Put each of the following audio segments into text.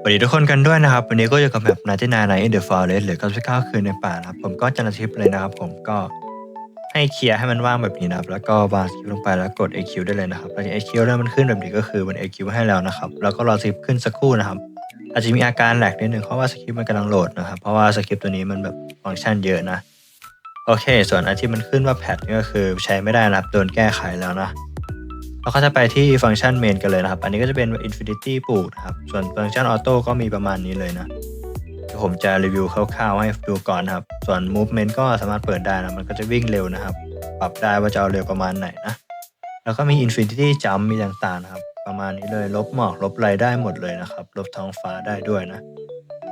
สวัสดีทุกคนกันด้วยนะครับ วันนี้ก็อยู่กับแบบนาทีนาในเดอะฟอเรสหรือ99คืนในป่านะครับ ผมก็จะนาทิปเลยนะครับ ผมก็ให้เคลียร์ให้มันว่างแบบนี้นะครับ แล้วก็วางสกิลลงไปแล้วกด AQ ได้เลยนะครับแล้ว AQ แล้วมันขึ้นแบบนี้ก็คือมัน AQ ให้แล้วนะครับ แล้วก็รอสคิปขึ้นสักครู่นะครับ อาจจะมีอาการแหลกนิดนึงเพราะว่าสคริปต์มันกำลังโหลดนะครับ เพราะว่าสคริปต์ตัวนี้มันแบบฟังก์ชันเยอะนะ โอเค ส่วนอันที่มันขึ้นว่าแพทนี่ก็คือใช้ไม่ได้นะครับโดนแก้ไขแล้วนะ เราก็จะไปที่ฟังก์ชันเมนกันเลยนะครับ อันนี้ก็จะเป็น Infinity ปลูกนะครับ ส่วนฟังก์ชันออโต้ก็มีประมาณนี้เลยนะผมจะรีวิวคร่าวๆให้ดูก่อนนะครับ ส่วน Movement ก็สามารถเปิดได้นะ มันก็จะวิ่งเร็วนะครับ ปรับได้ว่าจะเอาเร็วประมาณไหนนะ แล้วก็มี Infinity Jump มีต่างๆนะครับ ประมาณนี้เลย ลบหมอก ลบไรได้หมดเลยนะครับ ลบท้องฟ้าได้ด้วยนะ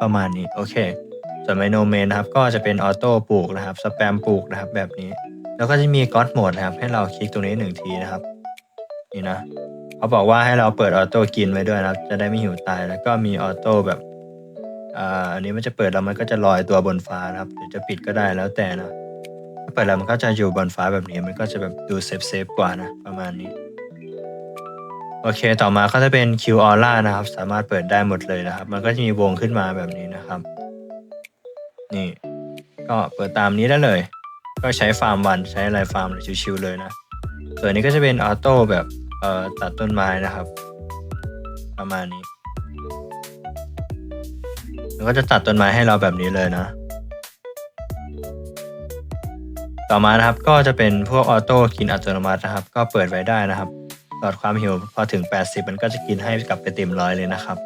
ประมาณนี้ โอเค ส่วนไมโนเมนนะครับ ก็จะเป็นออโต้ปลูกนะครับ สแปมปลูกนะครับ แบบนี้ แล้วก็จะมี God Mode นะครับ ให้เราคลิกตรงนี้หนึ่งทีนะครับ นี่นะเขาบอกว่าให้เราเปิดออโต้กินไว้ด้วยนะครับ จะได้ไม่หิวตายแล้วก็มีออโต้แบบอ่าอันนี้มันจะเปิดแล้วมันก็จะลอยตัวบนฟ้านะครับหรือจะปิดก็ได้แล้วแต่นะถ้าเปิดแล้วมันก็จะอยู่บนฟ้าแบบนี้มันก็จะแบบดูเซฟเซฟกว่านะประมาณนี้โอเค ต่อมาก็จะเป็น Q Aura นะครับ สามารถเปิดได้หมดเลยนะครับ มันก็จะมีวงขึ้นมาแบบนี้นะครับ นี่ ก็เปิดตามนี้ได้เลย ก็ใช้ฟาร์มวันใช้อะไรฟาร์มชิวๆเลยนะ ส่วนนี้ก็จะเป็นออโต้แบบ เอ่อตัดต้นไม้นะครับ ประมาณนี้มันก็จะตัดต้นไม้ให้เราแบบนี้เลยนะ ต่อมานะครับก็จะเป็นพวกออโต้กินอัตโนมัตินะครับ ก็เปิดไว้ได้นะครับลอดความหิวพอถึง 80 มันก็จะกินให้กลับไปเต็มร้อยเลยนะครับ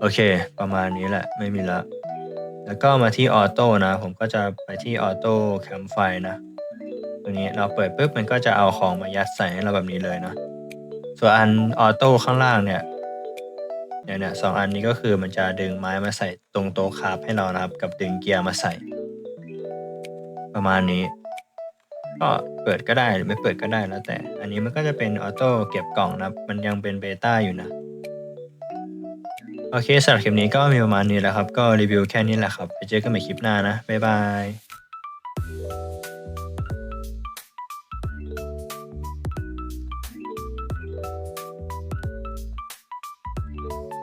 โอเค ประมาณนี้แหละไม่มีละแล้วก็มาที่ออโต้นะ ผมก็จะไปที่ออโต้แคมไฟนะ ตัวนี้เราเปิดปุ๊บมันก็จะเอาของมายัดใส่ให้เราแบบนี้เลยนะส่วนอันออโต้ข้างล่างเนี่ยเนี่ยเนี่ยสองอันนี้ก็คือมันจะดึงไม้มาใส่ตรงโต๊ะคาฟให้เรานะครับ กับดึงเกียร์มาใส่ ประมาณนี้ ก็เปิดก็ได้หรือไม่เปิดก็ได้แล้วแต่ อันนี้มันก็จะเป็นออโต้เก็บกล่องนะครับมันยังเป็นเบต้าอยู่นะโอเคสำหรับคลิปนี้ก็มีประมาณนี้แหละครับ ก็รีวิวแค่นี้แหละครับ ไปเจอกันใหม่คลิปหน้านะ บ๊ายบาย